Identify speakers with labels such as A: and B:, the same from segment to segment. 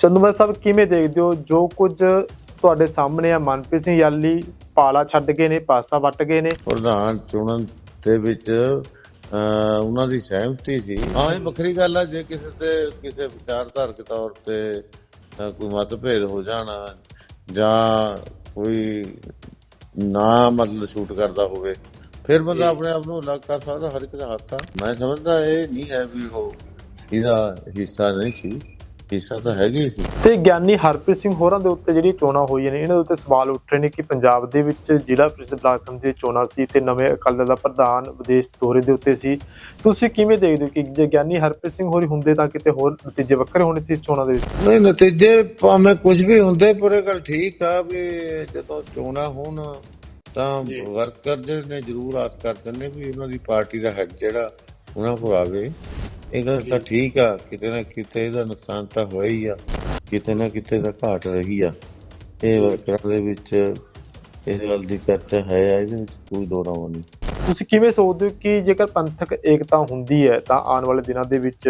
A: ਚੰਦੂਮਾਜਰਾ ਸਾਹਿਬ ਕਿਵੇਂ ਦੇਖਦੇ ਹੋ? ਜੋ ਕੁਝ ਤੁਹਾਡੇ ਸਾਹਮਣੇ ਆ ਮਨਪ੍ਰੀਤ ਸਿੰਘ ਯਾਲੀ ਪਾਲਾ ਛੱਡ ਗਏ ਨੇ ਪਾਸਾ ਵੱਟ ਗਏ ਨੇ।
B: ਪ੍ਰਧਾਨ ਚੁਣਨ ਦੇ ਵਿੱਚ ਉਹਨਾਂ ਦੀ ਸਹਿਮਤੀ ਸੀ। ਹਾਂ ਇਹ ਵੱਖਰੀ ਗੱਲ ਆ ਜੇ ਕਿਸੇ ਤੇ ਕਿਸੇ ਵਿਚਾਰਧਾਰਕ ਤੌਰ ਤੇ ਕੋਈ ਮਤਭੇਦ ਹੋ ਜਾਣਾ ਜਾਂ ਕੋਈ ਨਾ ਮਤਲਬ ਸ਼ੂਟ ਕਰਦਾ ਹੋਵੇ ਫਿਰ ਬੰਦਾ ਆਪਣੇ ਆਪ ਨੂੰ ਅਲੱਗ ਕਰ ਸਕਦਾ ਹਰ ਇੱਕ ਦਾ ਹੱਕ ਆ ਮੈਂ ਸਮਝਦਾ ਇਹ ਨਹੀਂ ਹੈ ਵੀ ਉਹ ਇਹਦਾ ਹਿੱਸਾ ਨਹੀਂ ਸੀ। ਹਿੱਸਾ ਤਾਂ ਹੈਗੀ ਸੀ।
A: ਤੇ ਗਿਆਨੀ ਹਰਪ੍ਰੀਤ ਸਿੰਘ ਹੋਰਾਂ ਦੇ ਉੱਤੇ ਜਿਹੜੀ ਚੋਣਾਂ ਹੋਈਆਂ ਨੇ ਇਹਨਾਂ ਦੇ ਉੱਤੇ ਸਵਾਲ ਉੱਠ ਰਹੇ ਨੇ ਕਿ ਪੰਜਾਬ ਦੇ ਵਿੱਚ ਜ਼ਿਲ੍ਹਾ ਪ੍ਰੀਸ਼ਦ ਬਲਾਕ ਸਮਿਤੀ ਦੀ ਚੋਣਾਂ ਸੀ ਤੇ ਨਵੇਂ ਅਕਾਲੀ ਦਲ ਦਾ ਪ੍ਰਧਾਨ ਵਿਦੇਸ਼ ਦੌਰੇ ਦੇ ਉੱਤੇ ਸੀ। ਤੁਸੀਂ ਕਿਵੇਂ ਦੇਖਦੇ ਹੋ ਕਿ ਜੇ ਗਿਆਨੀ ਹਰਪ੍ਰੀਤ ਸਿੰਘ ਹੋਰੀ ਹੁੰਦੇ ਤਾਂ ਕਿਤੇ ਹੋਰ ਨਤੀਜੇ ਵੱਖਰੇ ਹੋਣੇ ਸੀ ਇਸ ਚੋਣਾਂ ਦੇ ਵਿੱਚ?
B: ਨਹੀਂ ਨਤੀਜੇ ਭਾਵੇਂ ਕੁਝ ਵੀ ਹੁੰਦੇ ਪਰ ਇਹ ਗੱਲ ਠੀਕ ਆ ਵੀ ਜਦੋਂ ਚੋਣਾਂ ਹੋਣ ਤਾਂ ਵਰਕਰ ਜਿਹੜੇ ਨੇ ਜ਼ਰੂਰ ਆਸ ਕਰਦੇ ਨੇ ਵੀ ਉਹਨਾਂ ਦੀ ਪਾਰਟੀ ਦਾ ਹੈਡ ਜਿਹੜਾ ਉਹਨਾਂ ਕੋਲ ਆਵੇ। ਇਹ ਗੱਲ ਤਾਂ ਠੀਕ ਆ, ਕਿਤੇ ਨਾ ਕਿਤੇ ਇਹਦਾ ਨੁਕਸਾਨ ਤਾਂ ਹੋਇਆ ਹੀ ਆ, ਕਿਤੇ ਨਾ ਕਿਤੇ ਤਾਂ ਘਾਟ ਰਹੀ ਆ। ਇਹ ਵਰਕਰਾਂ ਦੇ ਵਿੱਚ, ਇਸ ਗੱਲ ਦੀ ਚਰਚਾ ਹੈ, ਇਹਦੇ ਵਿੱਚ ਕੋਈ ਦੋਰਾਵਾ ਨਹੀਂ।
A: ਤੁਸੀਂ ਕਿਵੇਂ ਸੋਚਦੇ ਹੋ ਕਿ ਜੇਕਰ ਪੰਥਕ ਏਕਤਾ ਹੁੰਦੀ ਹੈ ਤਾਂ ਆਉਣ ਵਾਲੇ ਦਿਨਾਂ ਦੇ ਵਿੱਚ,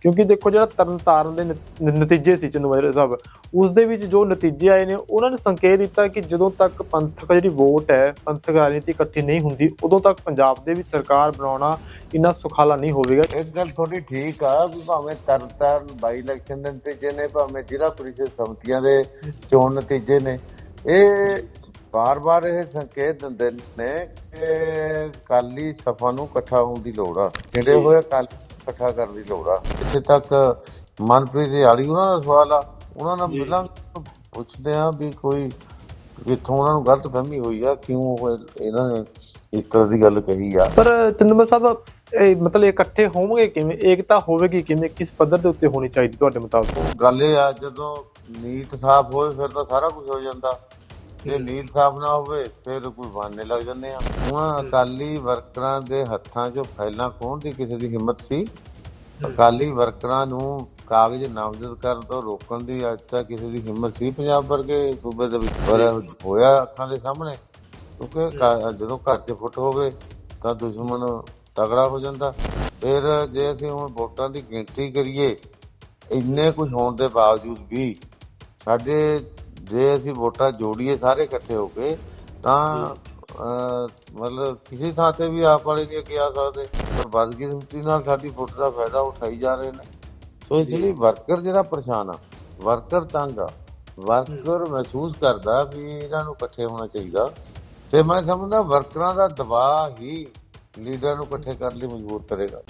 A: ਕਿਉਂਕਿ ਦੇਖੋ ਜਿਹੜਾ ਤਰਨਤਾਰਨ ਦੇ ਨਤੀਜੇ ਸੀ ਚੰਦੂਮਾਜਰਾ ਸਾਹਿਬ, ਉਸ ਦੇ ਵਿੱਚ ਜੋ ਨਤੀਜੇ ਆਏ ਨੇ, ਉਹਨਾਂ ਨੇ ਸੰਕੇਤ ਦਿੱਤਾ ਕਿ ਜਦੋਂ ਤੱਕ ਪੰਥਕ ਜਿਹੜੀ ਵੋਟ ਹੈ, ਪੰਥਕ ਰਾਜਨੀਤੀ ਇਕੱਠੀ ਨਹੀਂ ਹੁੰਦੀ, ਉਦੋਂ ਤੱਕ ਪੰਜਾਬ ਦੇ ਵਿੱਚ ਸਰਕਾਰ ਬਣਾਉਣਾ ਇੰਨਾ ਸੁਖਾਲਾ ਨਹੀਂ ਹੋਵੇਗਾ।
B: ਇੱਕ ਗੱਲ ਤੁਹਾਡੀ ਠੀਕ ਆ ਵੀ ਭਾਵੇਂ ਤਰਨਤਾਰਨ ਬਾਈ ਇਲੈਕਸ਼ਨ ਦੇ ਨਤੀਜੇ ਨੇ, ਭਾਵੇਂ ਜ਼ਿਲ੍ਹਾ ਪ੍ਰੀਸ਼ਦ ਸਮਤੀਆਂ ਦੇ ਚੋਣ ਨਤੀਜੇ ਨੇ, ਇਹ ਬਾਰ-ਬਾਰ ਇਹ ਸੰਕੇਤ ਦਿੰਦੇ ਨੇ ਕਿ ਕਾਲੀ ਸਫਾ ਨੂੰ ਇਕੱਠਾ ਹੋਣ ਦੀ ਲੋੜ ਆ। ਜਿਹੜੇ ਹੋਏ ਕਾਲੀ ਇਕੱਠਾ ਕਰਨ ਦੀ ਲੋੜ ਆ। ਇੱਥੇ ਤੱਕ ਮਨਪ੍ਰੀਤ ਦੀ ਆਲੀ ਉਹਨਾਂ ਦਾ ਸਵਾਲ ਆ ਉਹਨਾਂ ਨਾਲ ਮਿਲਾਂ ਪੁੱਛਦੇ ਆ ਵੀ ਕੋਈ ਕਿੱਥੋਂ ਉਹਨਾਂ ਨੂੰ ਗਲਤ ਫਹਿਮੀ ਹੋਈ ਆ ਕਿਉਂ ਇਹਨਾਂ ਨੇ ਇਸ ਤਰ੍ਹਾਂ ਦੀ ਗੱਲ ਕਹੀ ਆ।
A: ਪਰ ਚੰਦੂਮਾਜਰਾ ਸਾਹਿਬ ਇਹ ਮਤਲਬ ਇਕੱਠੇ ਹੋਣਗੇ ਕਿਵੇਂ? ਏਕਤਾ ਹੋਵੇਗੀ ਕਿਵੇਂ? ਕਿਸ ਪੱਧਰ ਦੇ ਉੱਤੇ ਹੋਣੀ ਚਾਹੀਦੀ ਤੁਹਾਡੇ ਮੁਤਾਬਕ?
B: ਗੱਲ ਇਹ ਆ ਜਦੋਂ ਨੀਤ ਸਾਫ਼ ਹੋਵੇ ਫਿਰ ਤਾਂ ਸਾਰਾ ਕੁਝ ਹੋ ਜਾਂਦਾ। ਜੇ ਨੀਤ ਸਾਫ਼ ਨਾ ਹੋਵੇ ਫਿਰ ਕੋਈ ਬਹਾਨੇ ਲੱਗ ਜਾਂਦੇ ਆ। ਹੁਣ ਅਕਾਲੀ ਵਰਕਰਾਂ ਦੇ ਹੱਥਾਂ 'ਚ ਫਾਈਲਾਂ ਖੋਹਣ ਦੀ ਕਿਸੇ ਦੀ ਹਿੰਮਤ ਸੀ? ਅਕਾਲੀ ਵਰਕਰਾਂ ਨੂੰ ਕਾਗਜ਼ ਨਾਮਜ਼ਦ ਕਰਨ ਤੋਂ ਰੋਕਣ ਦੀ ਅੱਜ ਤੱਕ ਕਿਸੇ ਦੀ ਹਿੰਮਤ ਸੀ ਪੰਜਾਬ ਵਰਗੇ ਸੂਬੇ ਦੇ ਵਿੱਚ? ਪਰ ਹੋਇਆ ਅੱਖਾਂ ਦੇ ਸਾਹਮਣੇ। ਕਿਉਂਕਿ ਜਦੋਂ ਘਰ 'ਚ ਫੁੱਟ ਹੋਵੇ ਤਾਂ ਦੁਸ਼ਮਣ ਤਗੜਾ ਹੋ ਜਾਂਦਾ। ਫਿਰ ਜੇ ਅਸੀਂ ਹੁਣ ਵੋਟਾਂ ਦੀ ਗਿਣਤੀ ਕਰੀਏ ਇੰਨੇ ਕੁਝ ਹੋਣ ਦੇ ਬਾਵਜੂਦ ਵੀ ਸਾਡੇ ਜੇ ਅਸੀਂ ਵੋਟਾਂ ਜੋੜੀਏ ਸਾਰੇ ਇਕੱਠੇ ਹੋ ਕੇ ਤਾਂ ਮਤਲਬ ਕਿਸੇ ਥਾਂ ਤੇ ਵੀ ਆਪ ਵਾਲੇ ਨਹੀਂ ਅੱਗੇ ਆ ਸਕਦੇ। ਪਰ ਬਦਕਿਸਮਤੀ ਨਾਲ ਸਾਡੀ ਵੋਟ ਦਾ ਫਾਇਦਾ ਉਠਾਈ ਜਾ ਰਹੇ ਨੇ। ਸੋ ਇਸ ਲਈ ਵਰਕਰ ਜਿਹੜਾ ਪਰੇਸ਼ਾਨ ਆ ਵਰਕਰ ਤੰਗ ਆ ਵਰਕਰ ਮਹਿਸੂਸ ਕਰਦਾ ਵੀ ਇਹਨਾਂ ਨੂੰ ਇਕੱਠੇ ਹੋਣਾ ਚਾਹੀਦਾ। ਤੇ ਮੈਂ ਸਮਝਦਾ ਵਰਕਰਾਂ ਦਾ ਦਬਾਅ ਹੀ ਲੀਡਰ ਨੂੰ ਇਕੱਠੇ ਕਰਨ ਲਈ ਮਜਬੂਰ ਕਰੇਗਾ।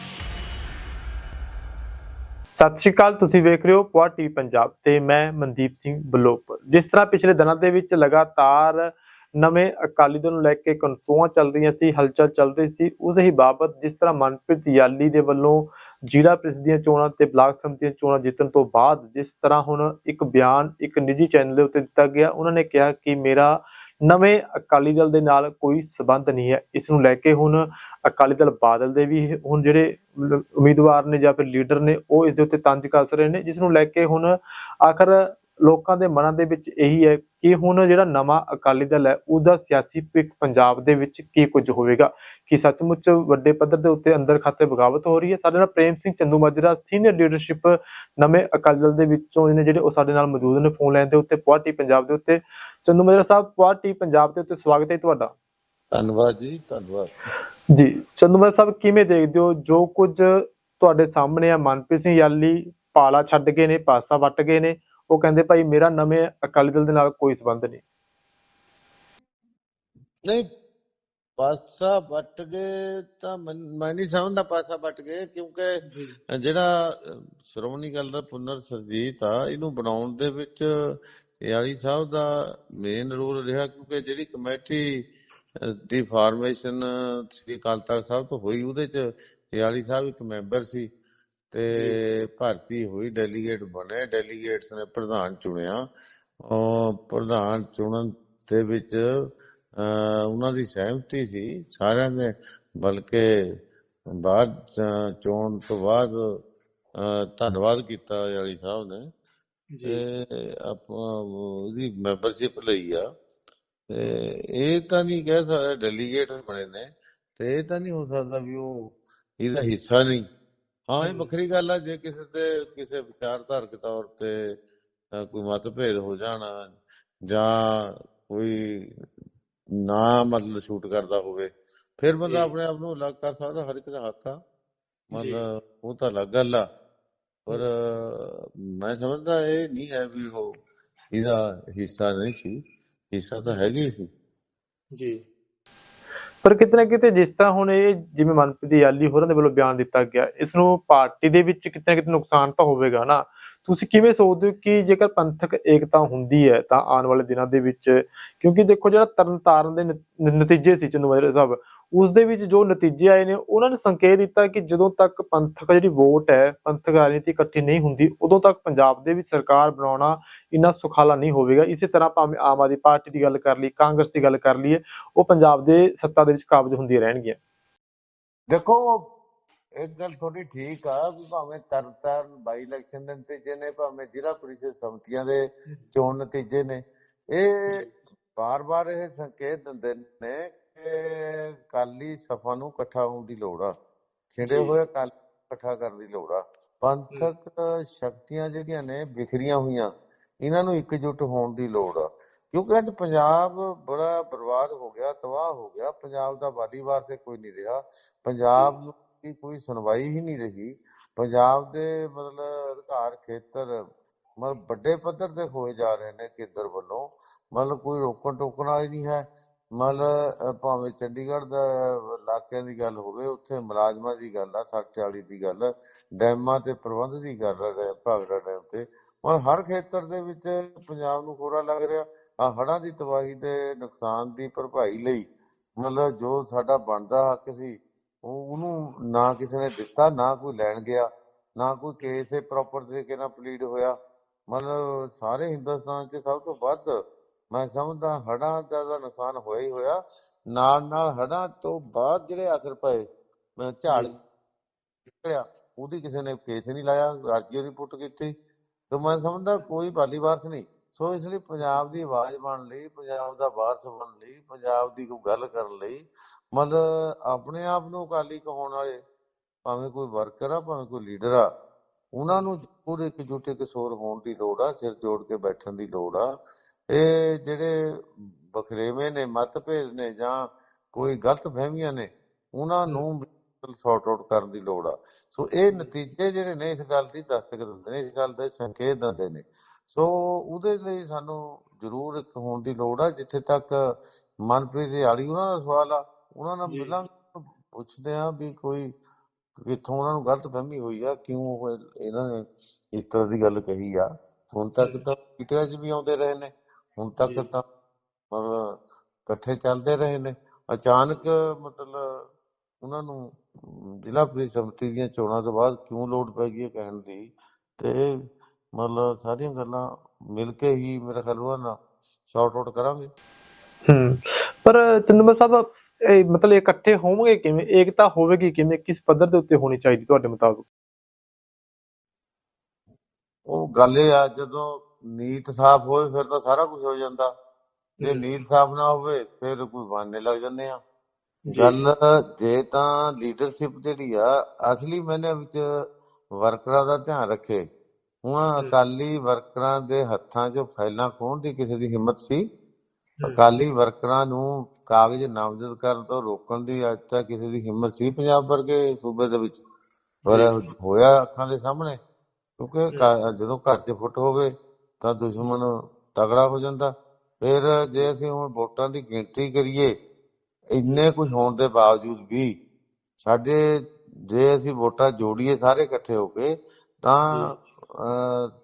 A: ਸਤਿ ਸ਼੍ਰੀ ਅਕਾਲ, ਤੁਸੀਂ ਵੇਖ ਰਹੇ ਹੋ ਪੁਆ ਟੀ ਪੰਜਾਬ ਤੇ ਮੈਂ ਮਨਦੀਪ ਸਿੰਘ ਬਲੋਪਰ। ਜਿਸ ਤਰ੍ਹਾਂ ਪਿਛਲੇ ਦਿਨਾਂ ਦੇ ਵਿੱਚ ਲਗਾਤਾਰ ਨਵੇਂ ਅਕਾਲੀ ਦਲ ਨੂੰ ਲੈ ਕੇ ਕਨਸੂਆਂ ਚੱਲ ਰਹੀਆਂ ਸੀ, ਹਲਚਲ ਚੱਲ ਰਹੀ ਸੀ, ਉਸ ਹੀ ਬਾਬਤ ਜਿਸ ਤਰ੍ਹਾਂ ਮਨਪ੍ਰੀਤ ਯਾਲੀ ਦੇ ਵੱਲੋਂ ਜ਼ਿਲ੍ਹਾ ਪ੍ਰੀਸ਼ਦ ਦੀਆਂ ਚੋਣਾਂ ਤੇ ਬਲਾਕ ਸਮਿਤੀ ਦੀਆਂ ਚੋਣਾਂ ਜਿੱਤਣ ਤੋਂ ਬਾਅਦ ਜਿਸ ਤਰ੍ਹਾਂ ਹੁਣ ਇੱਕ ਬਿਆਨ ਇੱਕ ਨਿੱਜੀ ਚੈਨਲ ਦੇ ਉੱਤੇ ਦਿੱਤਾ ਗਿਆ, ਉਹਨਾਂ ਨੇ ਕਿਹਾ ਕਿ ਮੇਰਾ ਨਵੇਂ ਅਕਾਲੀ ਦਲ ਦੇ ਨਾਲ ਕੋਈ ਸਬੰਧ ਨਹੀਂ ਹੈ। ਇਸ ਨੂੰ ਲੈ ਕੇ ਹੁਣ ਅਕਾਲੀ ਦਲ ਬਾਦਲ ਦੇ ਵੀ ਹੁਣ ਜਿਹੜੇ ਉਮੀਦਵਾਰ ਨੇ ਜਾਂ ਫਿਰ ਲੀਡਰ ਨੇ, ਉਹ ਇਸ ਦੇ ਉੱਤੇ ਤੰਜ ਕੱਸ ਰਹੇ ਨੇ, ਜਿਸ ਨੂੰ ਲੈ ਕੇ ਹੁਣ ਆਖਰ ਲੋਕਾਂ ਦੇ ਮਨਾਂ ਦੇ ਵਿੱਚ ਇਹੀ ਹੈ ਕਿ ਹੁਣ ਜਿਹੜਾ ਨਵਾਂ ਅਕਾਲੀ ਦਲ ਹੈ ਉਹਦਾ ਸਿਆਸੀ ਭਵਿੱਖ ਪੰਜਾਬ ਦੇ ਵਿੱਚ ਕੀ ਕੁਝ ਹੋਵੇਗਾ? ਕਿ ਸੱਚਮੁੱਚ ਵੱਡੇ ਪੱਧਰ ਦੇ ਉੱਤੇ ਅੰਦਰ ਖਾਤੇ ਬਗਾਵਤ ਹੋ ਰਹੀ ਹੈ? ਸਾਡੇ ਨਾਲ ਪ੍ਰੇਮ ਸਿੰਘ ਚੰਦੂ ਮਾਜਰਾ ਸੀਨੀਅਰ ਲੀਡਰਸ਼ਿਪ ਨਵੇਂ ਅਕਾਲੀ ਦਲ ਦੇ ਵਿੱਚੋਂ ਨੇ ਜਿਹੜੇ ਉਹ ਸਾਡੇ ਨਾਲ ਮੌਜੂਦ ਨੇ ਫੋਨ ਲਾਈਨ ਦੇ ਉੱਤੇ ਪੁਆਟੀ ਪੰਜਾਬ ਦੇ ਉੱਤੇ। ਚੰਦੂ ਮਾਜਰਾ ਸਾਹਿਬ ਪੁਆਟੀ ਪੰਜਾਬ ਦੇ ਉੱਤੇ ਸਵਾਗਤ ਹੈ ਤੁਹਾਡਾ।
B: ਧੰਨਵਾਦ ਜੀ ਧੰਨਵਾਦ।
A: ਜੀ ਚੰਦੂਮਾਜਰਾ ਸਾਹਿਬ ਕਿਵੇਂ ਦੇਖਦੇ ਹੋ? ਜੋ ਕੁਝ ਤੁਹਾਡੇ ਸਾਹਮਣੇ ਆ ਮਨਪ੍ਰੀਤ ਸਿੰਘ ਯਾਲੀ ਪਾਲਾ ਛੱਡ ਗਏ ਨੇ ਪਾਸਾ ਵੱਟ ਗਏ ਨੇ ਉਹ ਕਹਿੰਦੇ ਭਾਈ ਮੇਰਾ ਨਵੇਂ ਅਕਾਲੀ ਦਲ ਦੇ ਨਾਲ ਕੋਈ ਸੰਬੰਧ ਨਹੀਂ।
B: ਨਹੀਂ, ਪਾਸਾ ਵੱਟ ਗਏ ਤਾਂ ਮੈਂ ਨਹੀਂ ਸਮਝਦਾ ਪਾਸਾ ਵੱਟ ਗਏ, ਕਿਉਂਕਿ ਜਿਹੜਾ ਸ਼੍ਰੋਮਣੀ ਗੱਲ ਦਾ ਪੁਨਰ ਸਰਜੀਤ ਆ, ਇਹਨੂੰ ਬਣਾਉਣ ਦੇ ਵਿੱਚ ਯਾਰੀ ਸਾਹਿਬ ਦਾ ਮੇਨ ਰੋਲ ਰਿਹਾ, ਕਿਉਂਕਿ ਜਿਹੜੀ ਕਮੇਟੀ ਦੀ ਫਾਰਮੇਸ਼ਨ ਸ੍ਰੀ ਅਕਾਲ ਤਖਤ ਸਾਹਿਬ ਤੋਂ ਹੋਈ, ਉਹਦੇ ਚ ਯਾਰੀ ਸਾਹਿਬ ਇੱਕ ਮੈਂਬਰ ਸੀ। ਤੇ ਭਰਤੀ ਹੋਈ ਡੈਲੀਗੇਟ ਬਣੇ। ਡੈਲੀਗੇਟਸ ਨੇ ਪ੍ਰਧਾਨ ਚੁਣਿਆ। ਉਹ ਪ੍ਰਧਾਨ ਚੁਣਨ ਦੇ ਵਿੱਚ ਉਹਨਾਂ ਦੀ ਸਹਿਮਤੀ ਸੀ। ਸਾਰਿਆਂ ਨੇ ਬਲਕਿ ਬਾਅਦ ਚੋਣ ਤੋਂ ਬਾਅਦ ਧੰਨਵਾਦ ਕੀਤਾ ਯਾਲੀ ਸਾਹਿਬ ਨੇ। ਤੇ ਆਪਾਂ ਉਹਦੀ ਮੈਂਬਰਸ਼ਿਪ ਲਈ ਆ। ਤੇ ਇਹ ਤਾਂ ਨਹੀਂ ਕਹਿ ਸਕਦਾ ਡੈਲੀਗੇਟ ਬਣੇ ਨੇ। ਤੇ ਇਹ ਤਾਂ ਨਹੀਂ ਹੋ ਸਕਦਾ ਵੀ ਉਹ ਇਹਦਾ ਹਿੱਸਾ ਨਹੀਂ। ਹਾਂ ਇਹ ਵੱਖਰੀ ਗੱਲ ਆ ਜੇ ਕਿਸੇ ਤੇ ਕਿਸੇ ਵਿਚਾਰਧਾਰਕ ਤੌਰ ਤੇ ਕੋਈ ਮਤਭੇਦ ਹੋ ਜਾਣਾ ਜਾਂ ਕੋਈ ਨਾ ਮਤਲਬ ਸ਼ੂਟ ਕਰਦਾ ਹੋਵੇ ਫਿਰ ਬੰਦਾ। ਆਪਣੇ ਆਪ ਨੂੰ ਅਲੱਗ ਕਰ ਸਕਦਾ ਹਰ ਇੱਕ ਦਾ ਹੱਕ ਆ। ਮਤਲਬ ਉਹ ਤਾਂ ਅਲੱਗ ਗੱਲ ਆ ਪਰ ਮੈਂ ਸਮਝਦਾ ਇਹ ਨਹੀਂ ਹੈ ਵੀ ਉਹ ਇਹਦਾ ਹਿੱਸਾ ਨਹੀਂ ਸੀ ਹਿੱਸਾ ਤਾਂ ਹੈਗੀ ਸੀ।
A: ਜੀ। ਪਰ ਕਿਤੇ ਨਾ ਕਿਤੇ ਜਿਸ ਤਰ੍ਹਾਂ ਹੁਣ ਇਹ ਜਿਵੇਂ ਮਨਪ੍ਰੀਤ ਯਾਲੀ ਹੋਰਾਂ ਦੇ ਵੱਲੋਂ ਬਿਆਨ ਦਿੱਤਾ ਗਿਆ, ਇਸ ਨੂੰ ਪਾਰਟੀ ਦੇ ਵਿੱਚ ਕਿਤੇ ਨਾ ਕਿਤੇ ਨੁਕਸਾਨ ਤਾਂ ਹੋਵੇਗਾ ਨਾ। ਤੁਸੀਂ ਕਿਵੇਂ ਸੋਚਦੇ ਹੋ ਕਿ ਜੇਕਰ ਪੰਥਕ ਏਕਤਾ ਹੁੰਦੀ ਹੈ ਤਾਂ ਆਉਣ ਵਾਲੇ ਦਿਨਾਂ ਦੇ ਵਿੱਚ, ਕਿਉਂਕਿ ਦੇਖੋ ਜਿਹੜਾ ਤਰਨਤਾਰਨ ਦੇ ਨਤੀਜੇ ਸੀ ਚੰਨੂ ਸਾਹਿਬ ਉਸ ਦੇ ਵਿੱਚ ਜੋ ਨਤੀਜੇ ਆਏ ਨੇ, ਉਹਨਾਂ ਨੇ ਸੰਕੇਤ ਦਿੱਤਾ ਕਿ ਜਦੋਂ ਤੱਕ ਪੰਥਕ ਜਿਹੜੀ ਵੋਟ ਹੈ, ਪੰਥਕ ਰਾਜਨੀਤੀ ਇਕੱਠੀ ਨਹੀਂ ਹੁੰਦੀ, ਉਦੋਂ ਤੱਕ ਪੰਜਾਬ ਦੇ ਵਿੱਚ ਸਰਕਾਰ ਬਣਾਉਣਾ ਇੰਨਾ ਸੁਖਾਲਾ ਨਹੀਂ ਹੋਵੇਗਾ। ਇਸੇ ਤਰ੍ਹਾਂ ਭਾਵੇਂ ਆਮ ਆਦਮੀ ਪਾਰਟੀ ਦੀ ਗੱਲ ਕਰ ਲਈ, ਕਾਂਗਰਸ ਦੀ ਗੱਲ ਕਰ ਲਈਏ, ਉਹ ਪੰਜਾਬ ਦੇ ਸੱਤਾ ਦੇ ਵਿੱਚ ਕਾਬਜ ਹੁੰਦੀਆਂ ਰਹਿਣਗੀਆਂ।
B: ਦੇਖੋ ਇੱਕ ਗੱਲ ਥੋੜੀ ਠੀਕ ਆ ਵੀ ਭਾਵੇਂ ਤਰਨਤਾਰਨ ਬਾਈ ਇਲੈਕਸ਼ਨ ਦੇ ਨਤੀਜੇ ਨੇ, ਭਾਵੇਂ ਜ਼ਿਲ੍ਹਾ ਪ੍ਰੀਸ਼ਦ ਸਮਤੀਆਂ ਦੇ ਚੋਣ ਨਤੀਜੇ ਨੇ, ਇਹ ਬਾਰ-ਬਾਰ ਇਹ ਸੰਕੇਤ ਦਿੰਦੇ ਨੇ ਕਾਲੀ ਸਫਾ ਨੂੰ ਇਕੱਠਾ ਹੋਣ ਦੀ ਲੋੜ ਆ।
A: ਜੀ।
B: ਹੋਏ ਕਾਲੀ ਇਕੱਠਾ ਕਰਨ ਦੀ ਲੋੜ ਆ। ਪੰਥਕ ਸ਼ਕਤੀਆਂ ਜਿਹੜੀਆਂ ਨੇ ਵਿਖਰੀਆਂ ਹੋਈਆਂ ਇਹਨਾਂ ਨੂੰ ਇਕਜੁੱਟ ਹੋਣ ਦੀ ਲੋੜ ਆ। ਕਿਉਂਕਿ ਅੱਜ ਪੰਜਾਬ ਬੜਾ ਬਰਬਾਦ ਹੋ ਗਿਆ ਤਬਾਹ ਹੋ ਗਿਆ। ਪੰਜਾਬ ਦਾ ਵਾਲੀ ਵਾਰਸੇ ਕੋਈ ਨਹੀਂ ਰਿਹਾ। ਪੰਜਾਬ ਦੀ ਕੋਈ ਸੁਣਵਾਈ ਹੀ ਨਹੀਂ ਰਹੀ। ਪੰਜਾਬ ਦੇ ਮਤਲਬ ਅਧਿਕਾਰ ਖੇਤਰ ਮਤਲਬ ਵੱਡੇ ਪੱਧਰ ਤੇ ਹੋਏ ਜਾ ਰਹੇ ਨੇ ਕੇਂਦਰ ਵੱਲੋਂ। ਮਤਲਬ ਕੋਈ ਰੋਕਣ ਟੋਕਣ ਵਾਲੀ ਨਹੀਂ ਹੈ। ਮਤਲਬ ਅਹ ਭਾਵੇਂ ਚੰਡੀਗੜ੍ਹ ਦਾ ਇਲਾਕਿਆਂ ਦੀ ਗੱਲ ਹੋਵੇ, ਉੱਥੇ ਮੁਲਾਜ਼ਮਾਂ ਦੀ ਗੱਲ ਆ 60 40 ਦੀ ਗੱਲ, ਡੈਮਾਂ ਤੇ ਪ੍ਰਬੰਧ ਦੀ ਗੱਲ ਹੈ ਭਾਗੜਾ ਡੈਮ ਤੇ। ਮਤਲਬ ਹਰ ਖੇਤਰ ਦੇ ਵਿੱਚ ਪੰਜਾਬ ਨੂੰ ਖੋਰਾ ਲੱਗ ਰਿਹਾ ਆ ਹੜ੍ਹਾਂ ਦੀ ਤਬਾਹੀ ਦੇ ਨੁਕਸਾਨ ਦੀ ਭਰਪਾਈ ਲਈ, ਮਤਲਬ ਜੋ ਸਾਡਾ ਬਣਦਾ ਹੱਕ ਸੀ, ਉਹ ਉਹਨੂੰ ਨਾ ਕਿਸੇ ਨੇ ਦਿੱਤਾ, ਨਾ ਕੋਈ ਲੈਣ ਗਿਆ, ਨਾ ਕੋਈ ਕੇਸ ਇਹ ਪ੍ਰੋਪਰ ਤਰੀਕੇ ਨਾਲ ਪਲੀਡ ਹੋਇਆ। ਮਤਲਬ ਸਾਰੇ ਹਿੰਦੁਸਤਾਨ 'ਚ ਸਭ ਤੋਂ ਵੱਧ ਮੈਂ ਸਮਝਦਾ ਹੜ੍ਹਾਂ ਦਾ ਨੁਕਸਾਨ ਹੋਇਆ ਹੀ ਹੋਇਆ। ਨਾਲ ਨਾਲ ਹੜ੍ਹਾਂ ਤੋਂ ਬਾਅਦ ਜਿਹੜੇ ਅਸਰ ਪਏ ਮੈਂ ਝਾੜ ਨਿਕਲਿਆ ਉਹਦੀ ਕਿਸੇ ਨੇ ਕੇਸ ਨਹੀਂ ਲਾਇਆ ਰਾਜੀਓ ਰਿਪੋਰਟ ਕੀਤੀ। ਤੇ ਮੈਂ ਸਮਝਦਾ ਕੋਈ ਬਾਲੀ ਵਾਰਸ ਨਹੀਂ। ਸੋ ਇਸ ਲਈ ਪੰਜਾਬ ਦੀ ਆਵਾਜ਼ ਬਣ ਲਈ ਪੰਜਾਬ ਦਾ ਵਾਰਸ ਬਣ ਲਈ ਪੰਜਾਬ ਦੀ ਕੋਈ ਗੱਲ ਕਰਨ ਲਈ ਮਤਲਬ ਆਪਣੇ ਆਪ ਨੂੰ ਅਕਾਲੀ ਕਹਾਉਣ ਵਾਲੇ ਭਾਵੇਂ ਕੋਈ ਵਰਕਰ ਆ ਭਾਵੇਂ ਕੋਈ ਲੀਡਰ ਆ ਉਹਨਾਂ ਨੂੰ ਪੂਰੇ ਇਕਜੁੱਟ ਇਕਸੁਰ ਹੋਣ ਦੀ ਲੋੜ ਆ ਸਿਰ ਜੋੜ ਕੇ ਬੈਠਣ ਦੀ ਲੋੜ ਆ। ਇਹ ਜਿਹੜੇ ਬਖਰੇਵੇਂ ਨੇ ਮਤਭੇਦ ਨੇ ਜਾਂ ਕੋਈ ਗਲਤ ਫਹਿਮੀਆਂ ਨੇ ਉਹਨਾਂ ਨੂੰ ਬਿਲਕੁਲ ਸੌਟ ਆਊਟ ਕਰਨ ਦੀ ਲੋੜ ਆ। ਸੋ ਇਹ ਨਤੀਜੇ ਜਿਹੜੇ ਨੇ ਇਸ ਗੱਲ ਦੀ ਦਸਤਕ ਦਿੰਦੇ ਨੇ ਇਸ ਗੱਲ ਦੇ ਸੰਕੇਤ ਦਿੰਦੇ ਨੇ। ਸੋ ਉਹਦੇ ਲਈ ਸਾਨੂੰ ਜ਼ਰੂਰ ਇੱਕ ਹੋਣ ਦੀ ਲੋੜ ਆ ਜਿੱਥੇ ਤੱਕ ਮਨਪ੍ਰੀਤ ਯਾਲੀ ਉਹਨਾਂ ਦਾ ਸਵਾਲ ਆ। ਉਹਨਾਂ ਨਾਲ। ਮਿਲਾਂ ਪੁੱਛਦੇ ਆ ਵੀ ਕੋਈ ਕਿੱਥੋਂ ਉਹਨਾਂ ਨੂੰ ਗਲਤ ਫਹਿਮੀ ਹੋਈ ਆ ਕਿਉਂ ਉਹ ਇਹਨਾਂ ਨੇ ਇਸ ਤਰ੍ਹਾਂ ਦੀ ਗੱਲ ਕਹੀ ਆ। ਹੁਣ ਤੱਕ ਤਾਂ ਮੀਟਿੰਗਾਂ 'ਚ ਵੀ ਆਉਂਦੇ ਰਹੇ ਨੇ। ਹੁਣ ਤੱਕ। ਤਾਂ ਮਤਲਬ ਇਕੱਠੇ ਚੱਲਦੇ ਰਹੇ ਨੇ। ਅਚਾਨਕ ਮਤਲਬ ਉਹਨਾਂ ਨੂੰ ਜ਼ਿਲ੍ਹਾ ਪ੍ਰੀਸ਼ਦ ਸਮਿਤੀ ਦੀਆਂ ਚੋਣਾਂ ਤੋਂ ਬਾਅਦ ਕਿਉਂ ਲੋੜ ਪੈ ਗਈ ਕਹਿਣ ਦੀ ਤੇ ਮਤਲਬ ਸਾਰੀਆਂ ਗੱਲਾਂ ਮਿਲ ਕੇ ਹੀ ਮੇਰਾ ਖਿਆਲ ਨਾਲ ਸ਼ਾਰਟ ਆਊਟ ਕਰਾਂਗੇ।
A: ਹੂੰ ਪਰ ਚੰਦੂਮਾ ਸਾਹਿਬ ਇਹ ਮਤਲਬ ਇਕੱਠੇ ਹੋਣਗੇ ਕਿਵੇਂ? ਏਕਤਾ ਹੋਵੇਗੀ ਕਿਵੇਂ? ਕਿਸ ਪੱਧਰ ਦੇ ਉੱਤੇ ਹੋਣੀ ਚਾਹੀਦੀ ਤੁਹਾਡੇ ਮੁਤਾਬਕ?
B: ਉਹ ਗੱਲ ਇਹ ਆ ਜਦੋਂ ਨੀਤ ਸਾਫ਼ ਹੋਵੇ ਫਿਰ ਤਾਂ ਸਾਰਾ ਕੁਝ ਹੋ ਜਾਂਦਾ। ਜੇ। ਨੀਤ ਸਾਫ਼ ਨਾ ਹੋਵੇ ਫਿਰ ਕੋਈ ਬਹਾਨੇ ਲੱਗ ਜਾਂਦੇ ਆ। ਗੱਲ ਜੇ ਤਾਂ ਲੀਡਰਸ਼ਿਪ ਜਿਹੜੀ ਆ ਅਸਲੀ ਮੈਨੇ ਵਿੱਚ ਵਰਕਰਾਂ ਦਾ ਧਿਆਨ ਰੱਖੇ। ਹੁਣ ਅਕਾਲੀ ਵਰਕਰਾਂ ਦੇ ਹੱਥਾਂ 'ਚੋਂ ਫਾਈਲਾਂ ਖੋਹਣ ਦੀ ਕਿਸੇ ਦੀ ਹਿੰਮਤ ਸੀ? ਅਕਾਲੀ ਵਰਕਰਾਂ ਨੂੰ ਕਾਗਜ਼ ਨਾਮਜ਼ਦ ਕਰਨ ਤੋਂ ਰੋਕਣ ਦੀ ਅੱਜ ਤੱਕ ਕਿਸੇ ਦੀ ਹਿੰਮਤ ਸੀ ਪੰਜਾਬ ਵਰਗੇ ਸੂਬੇ ਦੇ ਵਿੱਚ? ਪਰ ਹੋਇਆ ਅੱਖਾਂ ਦੇ ਸਾਹਮਣੇ। ਕਿਉਂਕਿ ਜਦੋਂ ਘਰ 'ਚ ਫੁੱਟ ਹੋਵੇ ਤਾਂ ਦੁਸ਼ਮਣ ਤਗੜਾ ਹੋ ਜਾਂਦਾ। ਫਿਰ ਜੇ ਅਸੀਂ ਹੁਣ ਵੋਟਾਂ ਦੀ ਗਿਣਤੀ ਕਰੀਏ ਇੰਨੇ ਕੁਝ ਹੋਣ ਦੇ ਬਾਵਜੂਦ ਵੀ ਸਾਡੇ ਜੇ ਅਸੀਂ ਵੋਟਾਂ ਜੋੜੀਏ ਸਾਰੇ ਇਕੱਠੇ ਹੋ ਕੇ ਤਾਂ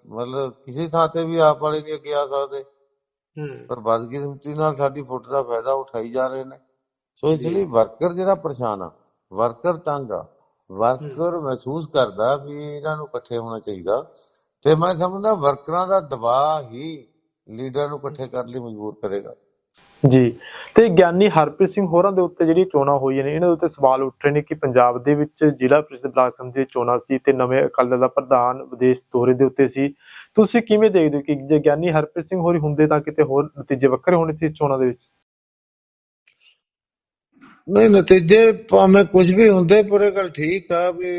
B: ਮਤਲਬ ਕਿਸੇ ਥਾਂ ਤੇ ਵੀ ਆਪ ਵਾਲੇ ਨਹੀਂ ਅੱਗੇ ਆ ਸਕਦੇ। ਪਰ ਬਦਕਿਸਮਤੀ ਨਾਲ ਸਾਡੀ ਫੁੱਟ ਦਾ ਫਾਇਦਾ ਉਠਾਈ ਜਾ ਰਹੇ ਨੇ। ਸੋ ਇਸ। ਲਈ ਵਰਕਰ ਜਿਹੜਾ ਪਰੇਸ਼ਾਨ ਆ ਵਰਕਰ ਤੰਗ ਆ ਵਰਕਰ ਮਹਿਸੂਸ ਕਰਦਾ ਵੀ ਇਹਨਾਂ ਨੂੰ ਇਕੱਠੇ ਹੋਣਾ ਚਾਹੀਦਾ। ਤੇ ਮੈਂ ਸਮਝਦਾ ਵਰਕਰਾਂ ਦਾ ਦਬਾਅ ਹੀ ਲੀਡਰ ਨੂੰ ਇਕੱਠੇ ਕਰਨ ਲਈ ਮਜਬੂਰ ਕਰੇਗਾ।
A: ਜੀ ਤੇ ਗਿਆਨੀ ਹਰਪ੍ਰੀਤ ਸਿੰਘ ਹੋਰਾਂ ਦੇ ਉੱਤੇ ਜਿਹੜੀ ਚੋਣਾਂ ਹੋਈਆਂ ਨੇ ਇਹਨਾਂ ਦੇ ਉੱਤੇ ਸਵਾਲ ਉੱਠ ਰਹੇ ਨੇ ਕਿ ਪੰਜਾਬ ਦੇ ਵਿੱਚ ਜ਼ਿਲ੍ਹਾ ਪ੍ਰੀਸ਼ਦ ਬਲਾਕ ਸੰਮਤੀ ਦੀ ਚੋਣਾਂ ਸੀ ਤੇ ਨਵੇਂ ਅਕਾਲੀ ਦਲ ਦਾ ਪ੍ਰਧਾਨ ਵਿਦੇਸ਼ ਦੌਰੇ ਦੇ ਉੱਤੇ ਸੀ। ਤੁਸੀਂ ਕਿਵੇਂ ਦੇਖਦੇ ਹੋ ਕਿ ਜੇ ਗਿਆਨੀ ਹਰਪ੍ਰੀਤ ਸਿੰਘ ਹੋਰੀ ਹੁੰਦੇ ਤਾਂ ਕਿਤੇ ਹੋਰ ਨਤੀਜੇ ਵੱਖਰੇ ਹੋਣੇ ਸੀ ਚੋਣਾਂ ਦੇ ਵਿੱਚ?
B: ਨਹੀਂ ਨਤੀਜੇ ਭਾਵੇਂ ਕੁਝ ਵੀ ਹੁੰਦੇ ਪਰ ਇਹ ਗੱਲ ਠੀਕ ਆ ਵੀ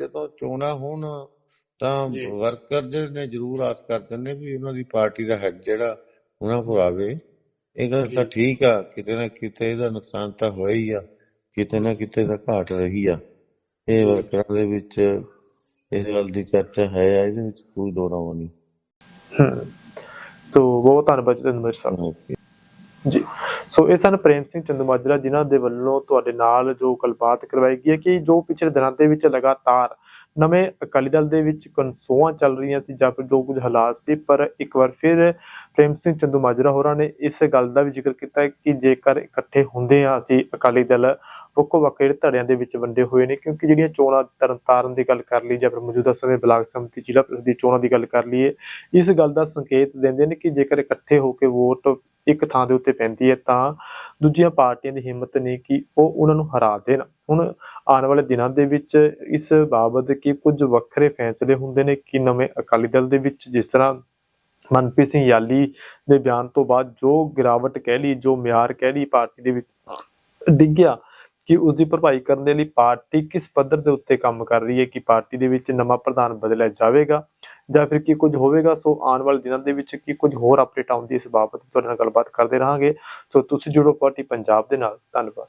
B: ਜਦੋਂ ਚੋਣਾਂ ਹੋਣ ਤਾਂ। ਵਰਕਰ ਜਿਹੜੇ ਨੇ ਜ਼ਰੂਰ ਆਸ ਕਰਦੇ ਨੇ ਵੀ ਉਹਨਾਂ ਦੀ ਪਾਰਟੀ ਦਾ ਹੈਡ ਜਿਹੜਾ ਉਹਨਾਂ ਕੋਲ ਆਵੇ। ਇਹ ਗੱਲ ਤਾਂ ਠੀਕ ਆ ਕਿਤੇ ਨਾ ਕਿਤੇ ਇਹਦਾ ਨੁਕਸਾਨ ਤਾਂ ਹੋਇਆ ਹੀ ਆ ਕਿਤੇ ਨਾ ਕਿਤੇ ਤਾਂ ਘਾਟ ਰਹੀ ਆ। ਇਹ ਵਰਕਰਾਂ ਦੇ ਵਿੱਚ ਇਸ ਗੱਲ ਦੀ ਚਰਚਾ ਹੈ ਆ, ਇਹਦੇ ਵਿੱਚ ਕੋਈ ਦੋ ਰਾਹ ਨਹੀਂ।
A: ਸੋ ਬਹੁਤ ਧੰਨਵਾਦ ਜਤਿੰਦਰ ਸਾਹਿਬ ਜੀ। ਸੋ ਇਹ ਸਨ ਪ੍ਰੇਮ ਸਿੰਘ ਚੰਦੂਮਾਜਰਾ ਜਿਨ੍ਹਾਂ ਦੇ ਵੱਲੋਂ ਤੁਹਾਡੇ ਨਾਲ ਜੋ ਗੱਲਬਾਤ ਕਰਵਾਈ ਗਈ ਹੈ ਕਿ ਜੋ ਪਿਛਲੇ ਦਿਨਾਂ ਦੇ ਵਿੱਚ ਲਗਾਤਾਰ ਨਵੇਂ ਅਕਾਲੀ ਦਲ ਦੇ ਵਿੱਚ ਕਨਸੋਆਂ ਚੱਲ ਰਹੀਆਂ ਸੀ, ਜਾਂ ਫਿਰ ਜੋ ਕੁਝ ਹਾਲਾਤ ਸੀ, ਪਰ ਇੱਕ ਵਾਰ ਫਿਰ ਪ੍ਰੇਮ ਸਿੰਘ ਚੰਦੂਮਾਜਰਾ ਹੋਰਾਂ ਨੇ ਇਸ ਗੱਲ ਦਾ ਵੀ ਜ਼ਿਕਰ ਕੀਤਾ ਕਿ ਜੇਕਰ ਇਕੱਠੇ ਹੁੰਦੇ ਆ ਅਸੀਂ ਅਕਾਲੀ ਦਲ ਵੱਖੋ ਵੱਖ ਜਿਹੜੇ ਧੜਿਆਂ ਦੇ ਵਿੱਚ ਵੰਡੇ ਹੋਏ ਨੇ, ਕਿਉਂਕਿ ਜਿਹੜੀਆਂ ਚੋਣਾਂ ਤਰਨਤਾਰਨ ਦੀ ਗੱਲ ਕਰ ਲਈ ਜਾਂ ਫਿਰ ਮੌਜੂਦਾ ਸਮੇਂ ਬਲਾਕ ਸੰਮਤੀ ਜ਼ਿਲ੍ਹਾ ਪ੍ਰੀਸ਼ਦ ਦੀ ਚੋਣਾਂ ਦੀ ਗੱਲ ਕਰ ਲਈਏ, ਇਸ ਗੱਲ ਦਾ ਸੰਕੇਤ ਦਿੰਦੇ ਨੇ ਕਿ ਜੇਕਰ ਇਕੱਠੇ ਹੋ ਕੇ ਵੋਟ ਇੱਕ ਥਾਂ ਦੇ ਉੱਤੇ ਪੈਂਦੀ ਹੈ ਤਾਂ ਦੂਜੀਆਂ ਪਾਰਟੀਆਂ ਦੀ ਹਿੰਮਤ ਨਹੀਂ ਕਿ ਉਹ ਉਹਨਾਂ ਨੂੰ ਹਰਾ ਦੇਣ। ਹੁਣ ਆਉਣ ਵਾਲੇ ਦਿਨਾਂ ਦੇ ਵਿੱਚ ਇਸ ਬਾਬਤ ਕੀ ਕੁਝ ਵੱਖਰੇ ਫੈਸਲੇ ਹੁੰਦੇ ਨੇ ਕਿ ਨਵੇਂ ਅਕਾਲੀ ਦਲ ਦੇ ਵਿੱਚ ਜਿਸ ਤਰ੍ਹਾਂ ਮਨਪ੍ਰੀਤ ਸਿੰਘ ਯਾਲੀ ਦੇ ਬਿਆਨ ਤੋਂ ਬਾਅਦ ਜੋ ਗਿਰਾਵਟ ਕਹਿ ਲਈ, ਜੋ ਮਿਆਰ ਕਹਿ ਲਈ ਪਾਰਟੀ ਦੇ ਵਿੱਚ ਡਿੱਗਿਆ ਕਿ ਉਸ ਦੀ ਭਰਪਾਈ ਕਰਨ ਦੇ ਲਈ ਪਾਰਟੀ ਕਿਸ ਪੱਧਰ ਦੇ ਉੱਤੇ ਕੰਮ ਕਰ ਰਹੀ ਹੈ ਕਿ ਪਾਰਟੀ ਦੇ ਵਿੱਚ ਨਵਾਂ ਪ੍ਰਧਾਨ ਬਦਲਿਆ ਜਾਵੇਗਾ। ਜਾਂ ਫਿਰ ਕੀ ਕੁਝ ਹੋਵੇਗਾ, ਸੋ ਆਉਣ ਵਾਲੇ ਦਿਨਾਂ ਦੇ ਵਿੱਚ ਕੀ ਕੁਝ ਹੋਰ ਅਪਡੇਟ ਆਉਂਦੀ ਇਸ ਬਾਬਤ, ਤੁਹਾਡੇ ਨਾਲ ਗੱਲਬਾਤ ਕਰਦੇ ਰਹਾਂਗੇ। ਸੋ ਤੁਸੀਂ ਜੁੜੋ ਪਾਰਟੀ ਪੰਜਾਬ ਦੇ ਨਾਲ। ਧੰਨਵਾਦ।